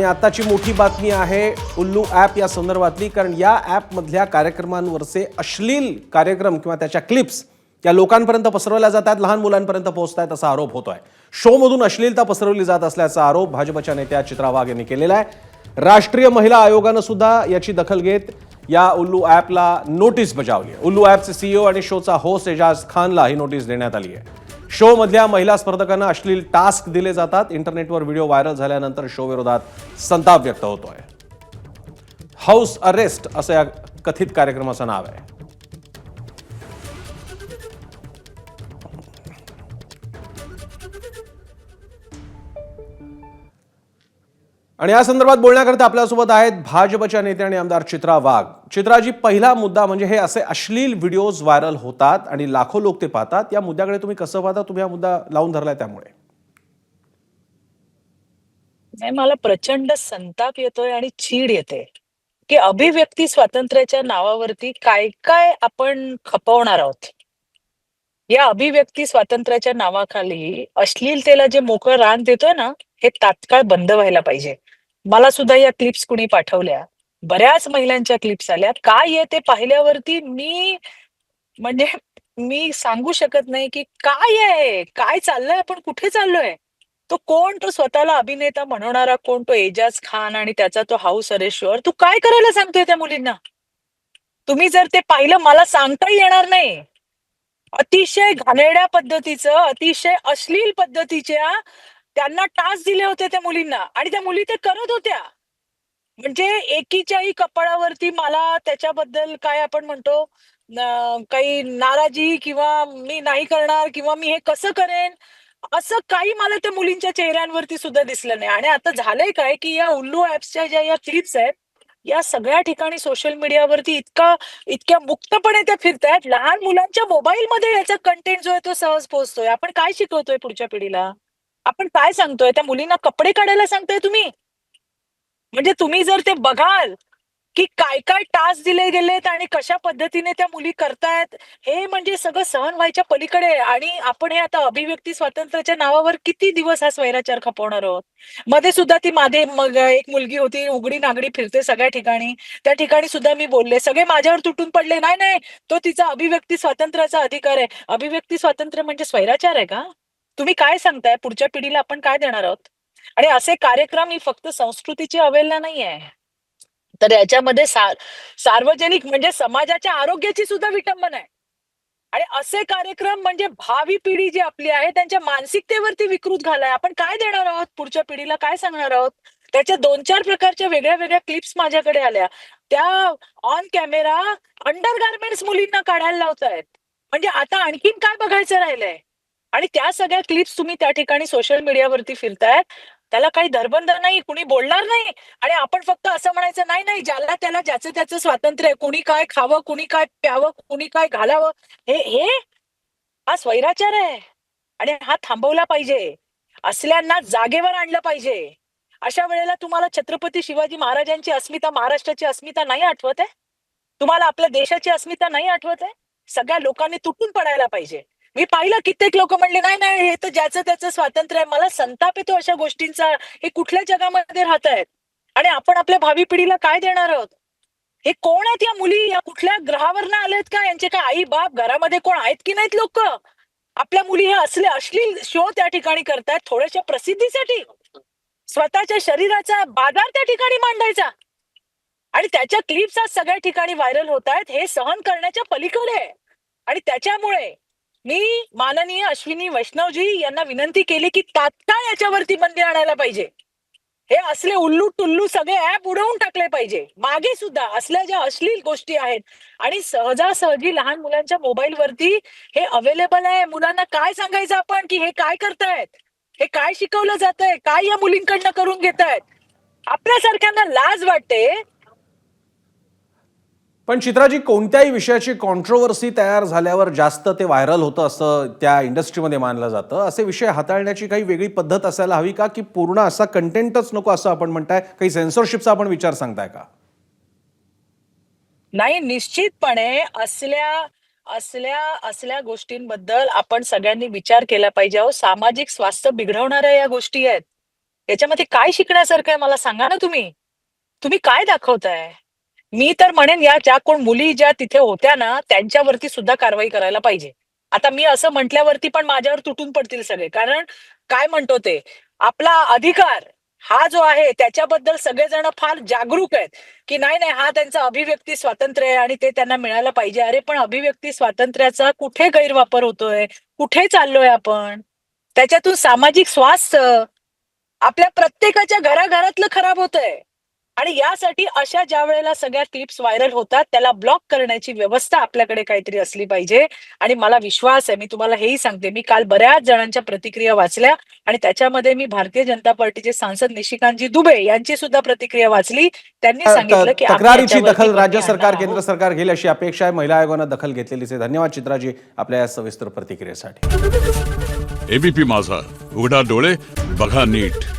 आणि आताची मोठी बातमी आहे उल्लू ॲप या संदर्भातली कारण या ॲपमधल्या कार्यक्रमांवरचे अश्लील कार्यक्रम किंवा त्याच्या क्लिप्स या लोकांपर्यंत पसरवल्या जातात लहान मुलांपर्यंत पोहोचत आहेत असा आरोप होतोय. शोमधून अश्लीलता पसरवली जात असल्याचा आरोप भाजपच्या नेत्या चित्रा वाघ यांनी केलेला आहे. राष्ट्रीय महिला आयोगानं सुद्धा याची दखल घेत या उल्लू ॲपला नोटीस बजावली आहे. उल्लू ॲपचे सीईओ आणि शोचा होस्ट एजाज खानला ही नोटीस देण्यात आली आहे. शो मधल्या महिला स्पर्धकांना अश्लील टास्क दिले जातात. इंटरनेटवर व्हिडिओ व्हायरल झाल्यानंतर शो विरोधात संताप व्यक्त होतोय. हाऊस अरेस्ट असं या कथित कार्यक्रमाचं नाव आहे. आणि या संदर्भात बोलण्याकरता आपल्यासोबत आहेत भाजपच्या नेते आणि आमदार चित्रा वाघ. चित्राजी पहिला मुद्दा म्हणजे हे असे अश्लील व्हिडिओज व्हायरल होतात आणि लाखो लोक ते पाहतात. या मुद्द्याकडे तुम्ही कसं पाहता? तुम्ही हा मुद्दा लावून धरलाय त्यामुळे. नाही मला प्रचंड संताप येतोय आणि चीड येते की अभिव्यक्ती स्वातंत्र्याच्या नावावरती काय काय आपण खपवणार आहोत? या अभिव्यक्ती स्वातंत्र्याच्या नावाखाली अश्लीलतेला जे मोकळं रान देतोय ना हे तात्काळ बंद व्हायला पाहिजे. मला सुद्धा या क्लिप्स कुणी पाठवल्या. बऱ्याच महिलांच्या क्लिप्स आल्या काय आहे ते पाहिल्यावरती मी म्हणजे मी सांगू शकत नाही की काय आहे? काय चाललंय? आपण कुठे चाललोय? तो कोण? तो स्वतःला अभिनेता म्हणणारा कोण? तो एजाज खान आणि त्याचा तो हाऊस अरेश्वर. तू काय करायला सांगतोय त्या मुलींना? तुम्ही जर ते पाहिलं मला सांगता येणार नाही. अतिशय घाणेरड्या पद्धतीचं अतिशय अश्लील पद्धतीच्या त्यांना टास्क दिले होते त्या मुलींना. आणि त्या मुली ते करत होत्या. म्हणजे एकीच्याही कपाळावरती मला त्याच्याबद्दल काय आपण म्हणतो काही नाराजी किंवा मी नाही करणार किंवा मी हे कसं करेन असं काही मला त्या मुलींच्या चेहऱ्यांवरती सुद्धा दिसलं नाही. आणि आता झालंय काय की या उल्लू ऍप्सच्या ज्या या क्लिप्स आहेत या सगळ्या ठिकाणी सोशल मीडियावरती इतका इतक्या मुक्तपणे त्या फिरतायत. लहान मुलांच्या मोबाईलमध्ये याचा कंटेंट जो आहे तो सहज पोहोचतोय. आपण काय शिकवतोय पुढच्या पिढीला? आपण काय सांगतोय? त्या मुलींना कपडे काढायला सांगताय तुम्ही? म्हणजे तुम्ही जर ते बघाल की काय काय टास्क दिले गेलेत आणि कशा पद्धतीने त्या मुली करतायत हे म्हणजे सगळं सहन व्हायच्या पलीकडे. आणि आपण हे आता अभिव्यक्ती स्वातंत्र्याच्या नावावर किती दिवस हा स्वैराचार खपवणार आहोत? मध्ये सुद्धा ती माझे मग एक मुलगी होती उघडी नागडी फिरते सगळ्या ठिकाणी. त्या ठिकाणी सुद्धा मी बोलले सगळे माझ्यावर तुटून पडले. नाही नाही तो तिचा अभिव्यक्ती स्वातंत्र्याचा अधिकार आहे. अभिव्यक्ती स्वातंत्र्य म्हणजे स्वैराचार आहे का? तुम्ही काय सांगताय? पुढच्या पिढीला आपण काय देणार आहोत? आणि असे कार्यक्रम ही फक्त संस्कृतीची अवहेलना नाही आहे तर याच्यामध्ये सार सार्वजनिक म्हणजे समाजाच्या आरोग्याची सुद्धा विटंबना आहे. आणि असे कार्यक्रम म्हणजे भावी पिढी जी आपली आहे त्यांच्या मानसिकतेवरती विकृत घालाय. आपण काय देणार आहोत? पुढच्या पिढीला काय सांगणार आहोत? त्याच्या दोन चार प्रकारच्या वेगळ्या वेगळ्या क्लिप्स माझ्याकडे आल्या. त्या ऑन कॅमेरा अंडर गार्मेंट्स मुलींना काढायला लावतायत. म्हणजे आता आणखीन काय बघायचं राहिलंय? आणि त्या सगळ्या क्लिप्स तुम्ही त्या ठिकाणी सोशल मीडियावरती फिरतायत त्याला काही धरबंध नाही कुणी बोलणार नाही. आणि आपण फक्त असं म्हणायचं नाही नाही ज्याला त्याला ज्याचं त्याचं स्वातंत्र्य आहे कुणी काय खावं कुणी काय प्यावं कुणी काय घालावं हे हे हा स्वैराचार आहे. आणि हा थांबवला पाहिजे. असल्यांना जागेवर आणलं पाहिजे. अशा वेळेला तुम्हाला छत्रपती शिवाजी महाराजांची अस्मिता महाराष्ट्राची अस्मिता नाही आठवत आहे? तुम्हाला आपल्या देशाची अस्मिता नाही आठवत आहे? सगळ्या लोकांनी तुटून पडायला पाहिजे. मी पाहिलं कित्येक लोक म्हणले नाही नाही हे तर ज्याचं त्याचं स्वातंत्र्य आहे. मला संताप येतो अशा गोष्टींचा. हे कुठल्या जगामध्ये राहत आहेत आणि आपण आपल्या भावी पिढीला काय देणार आहोत? हे कोण आहेत या मुली? या कुठल्या ग्रहावर आलेत का? यांचे काय आई बाप घरामध्ये कोण आहेत की नाहीत लोक? आपल्या मुली हे असले अश्लील शो त्या ठिकाणी करतायत थोड्याशा प्रसिद्धीसाठी. स्वतःच्या शरीराचा बाजार त्या ठिकाणी मांडायचा. आणि त्याच्या क्लिप्स आज सगळ्या ठिकाणी व्हायरल होत आहेत हे सहन करण्याच्या पलीकडे आहे. आणि त्याच्यामुळे मी माननीय अश्विनी वैष्णवजी यांना विनंती केली की तात्काळ याच्यावरती बंदी आणायला पाहिजे. हे असले उल्लू टुल्लू सगळे ऍप उडवून टाकले पाहिजे. मागे सुद्धा असल्या ज्या अश्लील गोष्टी आहेत आणि सहजासहजी लहान मुलांच्या मोबाईल वरती हे अवेलेबल आहे. मुलांना काय सांगायचं आपण की हे काय करतायत? हे काय शिकवलं जात आहे काय या मुलींकडनं करून घेत आहेत आपल्यासारख्यांना लाज वाटते पण चित्राजी कोणत्याही विषयाची कॉन्ट्रोवर्सी तयार झाल्यावर जास्त ते व्हायरल होतं असं त्या इंडस्ट्रीमध्ये मानलं जातं. असे विषय हाताळण्याची काही वेगळी पद्धत असायला हवी का? की पूर्ण असा कंटेंटच नको असं आपण म्हणताय? काही सेन्सॉरशिपचा आपण विचार सांगताय का? नाही निश्चितपणे असल्या असल्या असल्या गोष्टींबद्दल आपण सगळ्यांनी विचार केला पाहिजे. अहो सामाजिक स्वास्थ्य बिघडवणाऱ्या या गोष्टी आहेत. याच्यामध्ये काय शिकण्यासारखं आहे मला सांगा ना तुम्ही. तुम्ही काय दाखवताय? मी तर म्हणेन या ज्या कोण मुली ज्या तिथे होत्या ना त्यांच्यावरती सुद्धा कारवाई करायला पाहिजे. आता मी असं म्हटल्यावरती पण माझ्यावर तुटून पडतील सगळे. कारण काय म्हणतो ते आपला अधिकार हा जो आहे त्याच्याबद्दल सगळेजण फार जागरूक आहेत. की नाही नाही हा त्यांचा अभिव्यक्ती स्वातंत्र्य आहे आणि ते त्यांना मिळायला पाहिजे. अरे पण अभिव्यक्ती स्वातंत्र्याचा कुठे गैरवापर होतोय? कुठे चाललोय आपण? त्याच्यातून सामाजिक स्वास्थ्य आपल्या प्रत्येकाच्या घराघरातलं खराब होतंय. आणि यासाठी अशा ज्या वेळेला सगळ्या क्लिप्स व्हायरल होतात त्याला ब्लॉक करण्याची व्यवस्था आपल्याकडे काहीतरी असली पाहिजे. आणि मला विश्वास आहे मी तुम्हाला हेही सांगते मी काल बऱ्याच जणांच्या प्रतिक्रिया वाचल्या आणि त्याच्यामध्ये मी भारतीय जनता पार्टीचे सांसद निशिकांतजी दुबे यांची सुद्धा प्रतिक्रिया वाचली. त्यांनी सांगितलं की तक्रारीची दखल राज्य सरकार. केंद्र सरकार घेईल अशी अपेक्षा आहे. महिला आयोगानं दखल घेतलेलीच आहे. धन्यवाद चित्राजी आपल्या या सविस्तर प्रतिक्रियेसाठी. एबीपी माझा. उघडा डोळे बघा नीट.